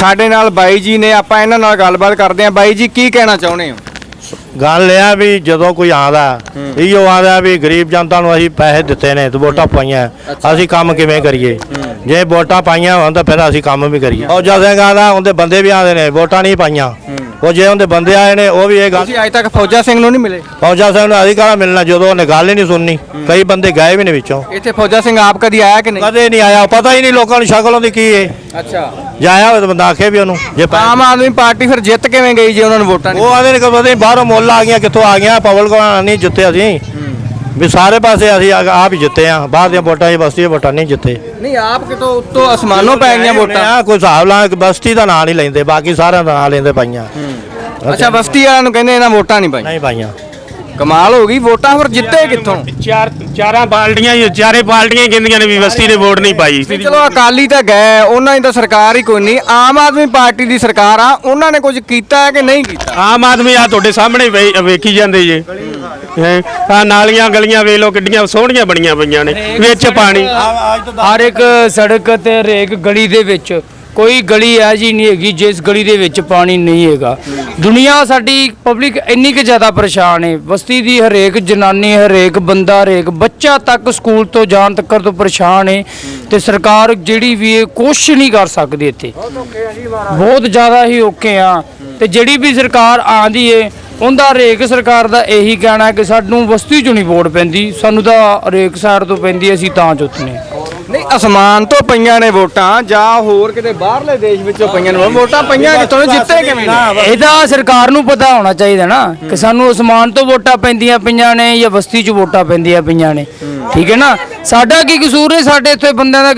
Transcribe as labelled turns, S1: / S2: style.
S1: ਸਾਡੇ ਨਾਲ ਬਾਈ ਜੀ ਨੇ ਆਪਾਂ ਇਹਨਾਂ ਨਾਲ ਗੱਲਬਾਤ ਕਰਦੇ ਹਾਂ। ਬਾਈ ਜੀ ਕੀ ਕਹਿਣਾ ਚਾਹੁੰਦੇ ਹੋ?
S2: ਗੱਲ ਇਹ ਆ ਵੀ ਜਦੋਂ ਕੋਈ ਆਉਂਦਾ ਇਹੋ ਆਉਂਦਾ ਵੀ ਗਰੀਬ ਜਨਤਾ ਨੂੰ ਅਸੀਂ ਪੈਸੇ ਦਿੱਤੇ ਨੇ ਤੇ ਵੋਟਾਂ ਪਾਈਆਂ। ਅਸੀਂ ਕੰਮ ਕਿਵੇਂ ਕਰੀਏ? ਜੇ ਵੋਟਾਂ ਪਾਈਆਂ ਹੋਣ ਤਾਂ ਫਿਰ ਅਸੀਂ ਕੰਮ ਵੀ ਕਰੀਏ। ਉਹ ਜਦ ਸਿੰਘ ਆਉਂਦਾ ਉਹਦੇ ਬੰਦੇ ਵੀ ਆਉਂਦੇ ਨੇ ਵੋਟਾਂ ਨਹੀਂ ਪਾਈਆਂ। ਉਹ ਜੇ ਉਹਦੇ ਬੰਦੇ ਆਏ ਨੇ ਉਹ ਵੀ ਇਹ ਗੱਲ
S1: ਤੁਸੀਂ ਅੱਜ ਤੱਕ ਫੌਜਾ ਸਿੰਘ ਨੂੰ ਨਹੀਂ ਮਿਲੇ?
S2: ਫੌਜਾ ਸਿੰਘ ਨੂੰ ਅਧਿਕਾਰ ਮਿਲਣਾ ਜਦੋਂ ਉਹਨੇ ਗੱਲ ਹੀ ਨਹੀਂ ਸੁਣਨੀ। ਕਈ ਬੰਦੇ ਗਏ ਵੀ ਨੇ ਵਿੱਚੋਂ।
S1: ਇੱਥੇ ਫੌਜਾ ਸਿੰਘ ਆਪ ਕਦੀ ਆਇਆ ਕਿ ਨਹੀਂ?
S2: ਕਦੇ ਨਹੀਂ ਆਇਆ ਪਤਾ ਹੀ ਨਹੀਂ ਲੋਕਾਂ ਨੂੰ ਸ਼ਕਲ ਉਹਦੀ ਕੀ ਹੈ
S1: ਅੱਛਾ।
S2: ਜੇ ਆਇਆ ਹੋਵੇ ਤਾਂ ਬੰਦਾ ਆਖੇ ਵੀ ਉਹਨੂੰ ਜੇ
S1: ਆਮ ਆਦਮੀ ਪਾਰਟੀ ਫਿਰ ਜਿੱਤ ਕਿਵੇਂ ਗਈ ਜੇ ਉਹਨਾਂ ਨੂੰ ਵੋਟਾਂ ਨਹੀਂ
S2: ਉਹ ਆਦੇ ਨੇ ਕਿ ਪਤਾ ਨਹੀਂ ਬਾਹਰੋਂ ਮੁੱਲ ਆ ਗਈਆਂ ਕਿੱਥੋਂ ਆ ਗਈਆਂ ਪਵਲ ਕੋ ਨਹੀਂ ਜਿੱਤੇ ਅਸੀਂ। ਵੀ ਸਾਰੇ ਪਾਸੇ ਅਸੀਂ ਆ- ਆਪ ਹੀ ਜਿੱਤੇ ਆ। ਬਾਹਰ ਦੀਆਂ ਵੋਟਾਂ 'ਚ ਬਸਤੀ ਦੀਆਂ ਵੋਟਾਂ ਨਹੀਂ ਜਿੱਤੇ।
S1: ਨਹੀਂ ਆਪ ਕਿਤੋਂ ਉੱਤੋਂ ਅਸਮਾਨੋਂ ਪੈ ਗਈਆਂ ਵੋਟਾਂ?
S2: ਆ ਕੋਈ ਹਿਸਾਬ ਲਾ ਕੇ ਬਸਤੀ ਦਾ ਨਾਂ ਨਹੀਂ ਲੈਂਦੇ ਬਾਕੀ ਸਾਰਿਆਂ ਦਾ ਨਾਂ ਲੈਂਦੇ ਪਾਈਆਂ।
S1: ਅੱਛਾ ਬਸਤੀ ਵਾਲਿਆਂ ਨੂੰ ਕਹਿੰਦੇ ਇਹਨਾਂ ਵੋਟਾਂ ਨਹੀਂ ਪਾਈ
S2: ਨਹੀਂ ਪਾਈਆਂ।
S1: ਕਮਾਲ ਹੋ ਗਈ ਵੋਟਾਂ ਫਿਰ ਜਿੱਤੇ ਕਿੱਥੋਂ?
S3: ਚਾਰ ਚਾਰਾਂ ਪਾਰਟੀਆਂ ਹੀ ਚਾਰੇ ਪਾਰਟੀਆਂ ਹੀ ਕਹਿੰਦੀਆਂ ਨੇ ਵੀ ਬਸਤੀ ਨੇ ਵੋਟ ਨਹੀਂ ਪਾਈ।
S1: ਚਲੋ ਅਕਾਲੀ ਤਾਂ ਗਏ ਉਹਨਾਂ ਦੀ ਤਾਂ ਸਰਕਾਰ ਹੀ ਕੋਈ ਨਹੀਂ। ਆਮ ਆਦਮੀ ਪਾਰਟੀ ਦੀ ਸਰਕਾਰ ਆ ਉਹਨਾਂ ਨੇ ਕੁਝ ਕੀਤਾ ਹੈ ਕਿ ਨਹੀਂ ਕੀਤਾ?
S3: ਆਮ ਆਦਮੀ ਆ ਤੁਹਾਡੇ ਸਾਹਮਣੇ ਵੇ- ਵੇਖੀ ਜਾਂਦੇ ਜੇ। ਆ ਨਾਲੀਆਂ ਗਲੀਆਂ ਵੇਖ ਲਓ ਕਿੱਡੀਆਂ ਸੋਹਣੀਆਂ ਬਣੀਆਂ ਪਈਆਂ ਨੇ ਵਿੱਚ ਪਾਣੀ।
S4: ਹਰ ਇੱਕ ਸੜਕ ਤੇ ਹਰੇਕ ਗਲੀ ਦੇ ਵਿੱਚ ਕੋਈ ਗਲੀ ਹੈ ਜੀ ਨਹੀਂ ਹੈਗੀ ਜਿਸ ਗਲੀ ਦੇ ਵਿੱਚ ਪਾਣੀ ਨਹੀਂ ਹੈਗਾ। ਦੁਨੀਆ ਸਾਡੀ ਪਬਲਿਕ ਇੰਨੀ ਕੁ ਜ਼ਿਆਦਾ ਪਰੇਸ਼ਾਨ ਹੈ। ਬਸਤੀ ਦੀ ਹਰੇਕ ਜਨਾਨੀ, ਹਰੇਕ ਬੰਦਾ, ਹਰੇਕ ਬੱਚਾ ਤੱਕ ਸਕੂਲ ਤੋਂ ਜਾਣ ਤੱਕ ਤੋਂ ਪਰੇਸ਼ਾਨ ਹੈ ਤੇ ਸਰਕਾਰ ਜਿਹੜੀ ਵੀ ਹੈ ਕੁਛ ਨਹੀਂ ਕਰ ਸਕਦੀ ਇੱਥੇ। ਬਹੁਤ ਜ਼ਿਆਦਾ ਹੀ ਔਖੇ ਆ ਤੇ ਜਿਹੜੀ ਵੀ ਸਰਕਾਰ ਆਂਦੀ ਏ ਉਹਦਾ ਹਰੇਕ ਸਰਕਾਰ ਦਾ ਇਹੀ ਕਹਿਣਾ ਕਿ ਸਾਨੂੰ ਬਸਤੀ ਚੋਂ ਨਹੀਂ ਵੋਟ ਪੈਂਦੀ, ਸਾਨੂੰ ਤਾਂ ਹਰੇਕ ਸਾਈਡ ਤੋਂ ਪੈਂਦੀ ਅਸੀਂ ਤਾਂ ਚੁੱਤਨੇ।
S1: ਨਹੀਂ ਅਸਮਾਨ ਤੋਂ ਪਈਆਂ ਨੇ ਵੋਟਾਂ ਜਾਂ ਹੋਰ ਕਿਤੇ ਬਾਹਰਲੇ ਦੇਸ਼ ਵਿੱਚੋਂ ਪਈਆਂ ਨੇ ਵੋਟਾਂ। ਪਈਆਂ ਕਿੱਥੋਂ ਨੇ ਜਿੱਤੇ ਕਿਵੇਂ ਨੇ?
S4: ਇਹਦਾ ਸਰਕਾਰ ਨੂੰ ਪਤਾ ਹੋਣਾ ਚਾਹੀਦਾ ਨਾ ਕਿ ਸਾਨੂੰ ਅਸਮਾਨ ਤੋਂ ਵੋਟਾਂ ਪੈਂਦੀਆਂ ਪਈਆਂ ਨੇ ਜਾਂ ਬਸਤੀ 'ਚ ਵੋਟਾਂ ਪੈਂਦੀਆਂ ਪਈਆਂ ਨੇ। ਠੀਕ ਹੈ ਨਾ? ਸਾਡਾ ਕੀ ਕਸੂਰ ਹੈ? ਸਾਡੇ ਇੱਥੇ ਬੰਦਿਆਂ ਦਾ